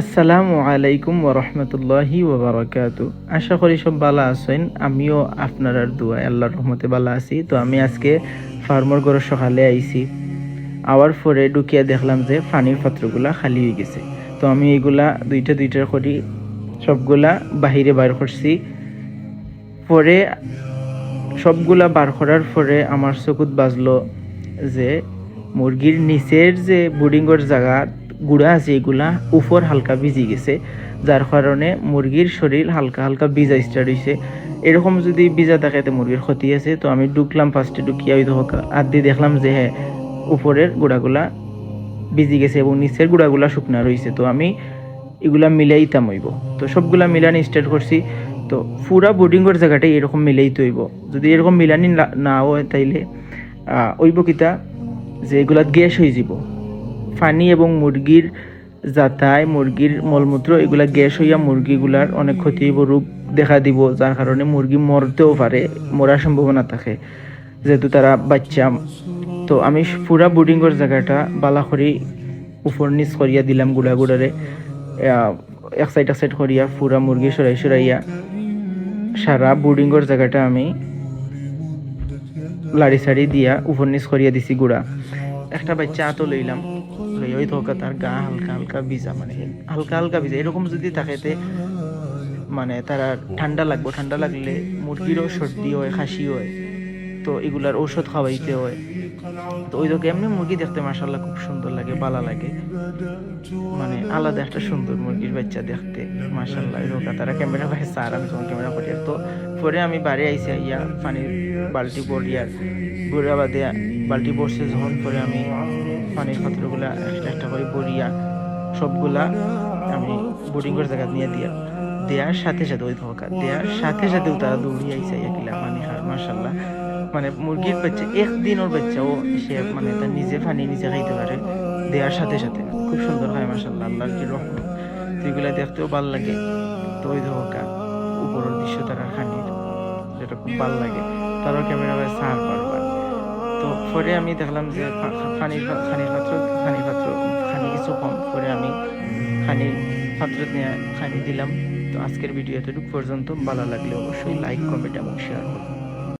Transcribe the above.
আসসালামু আলাইকুম ওরহমতুল্লাহি ওবরাকাতু আশা করি সব ভালো আছেন। আমিও আপনার দোয়া আল্লাহর রহমতে ভালো আছি। তো আমি আজকে ফার্মর ঘরে সকালে আইছি। আওয়ার পরে ঢুকিয়ে দেখলাম যে পানির পাত্রগুলা খালি হয়ে গেছে। তো আমি এগুলা দুইটা দুইটা করি, সবগুলা বাহিরে বার করছি। পরে সবগুলা বার করার পরে আমার চকুত বাজলো যে মুরগির নিচের যে বুডিংয়ের জায়গা গুঁড়া আছে এগুলা উপর হালকা ভিজি গেছে, যার কারণে মুরগির শরীর হালকা হালকা ভিজা স্টার্ট হয়েছে এরকম যদি ভিজা থাকে তো মুরগির ক্ষতি আছে, তো আমি ঢুকলাম ফার্স্টে ঢুকিয়া ওই আর দিয়ে দেখলাম যে হ্যাঁ উপরের গুঁড়াগুলা ভিজি গেছে এবং নিচের গুঁড়াগুলা শুকনা রয়েছে তো আমি এগুলা মিলাইতাম হইব। তো সবগুলা মিলানি স্টার্ট করছি, তো পুরা বোর্ডিংয়ের জায়গাটাই এরকম মিলাইতে হইব। যদি এরকম মিলানি না- হয় তাইলে হইব কিতা যে এগুলা গ্যাস হয়ে যাব পানি এবং মুরগির যাতায় মুরগির মলমূত্র, এগুলা গ্যাস হইয়া মুরগিগুলার অনেক ক্ষতি হইব, রোগ দেখা দিব, যার কারণে মুরগি মরতেও পারে, মরার সম্ভাবনা থাকে, যেহেতু তারা বাচ্চা। তো আমি পুরা বোর্ডিংয়ের জায়গাটা বালা উপর নিচ করিয়া দিলাম গুড়া গুড়ারে এক সাইড এক সাইড করিয়া পুরা মুরগি সরাই সরাইয়া। সারা বোর্ডিংয়ের জায়গাটা আমি লাড়ি সাড়ি দিয়া উপর নিচ করিয়া দিছি গুড়া। একটা বাচ্চা আতো লইলাম। লই ওই ধোকা তার গা হালকা হালকা ভিজা মানে হালকা হালকা ভিজা। এরকম যদি থাকেতে মানে তারা ঠান্ডা লাগবে, ঠান্ডা লাগলে মুরগিরও সর্দি হয়, খাসি হয়, তো এগুলার ঔষধ খাওয়াইতে হয়। তো ওই ধোকে এমনি মুরগি দেখতে মাসাল্লাহ খুব সুন্দর লাগে ভালো লাগে। মানে আলাদা একটা সুন্দর মুরগির বাচ্চা দেখতে মাসাল্লাহ এই ধোকা তারা ক্যামেরা ভাই স্যার আমি যখন ক্যামেরা করি, তো পরে আমি বাড়ি আইসি ইয়া পানির বালতি বড়িয়ার বুড়া বাদে বালতি বসছে যখন পরে আমি পানির পাত্রগুলা একটা একটা করে বড়িয়া সবগুলা আমি বোর্ডিংয়ের জায়গা নিয়ে দিয়া দেওয়ার সাথে সাথে ওই ধোকা দেওয়ার সাথে সাথেও তারা দৌড়িয়ে আইসা এগুলা পানি হার মার্শাল্লাহ মানে মুরগির বাচ্চা একদিন ওর বাচ্চা ও সে মানে তার নিজে পানি নিজে খাইতে পারে দেওয়ার সাথে সাথে। খুব সুন্দর হয় মাসাল্লাহ আল্লাহর কি রহমত। তো দেখতেও ভালো লাগে। তো ওই ধোকা উপরের দৃশ্য তারা খানির, যেটা খুব ভালো লাগে। তারও ক্যামেরা সার বারবার। তো পরে আমি দেখলাম যে খানির খানির পাত্র খানির পাত্র খানি কিছু কম। পরে আমি খানির পাত্র নিয়ে খানি দিলাম। তো আজকের ভিডিও এতটুকু পর্যন্ত। ভালো লাগলে অবশ্যই লাইক কমেন্ট এবং শেয়ার করুন।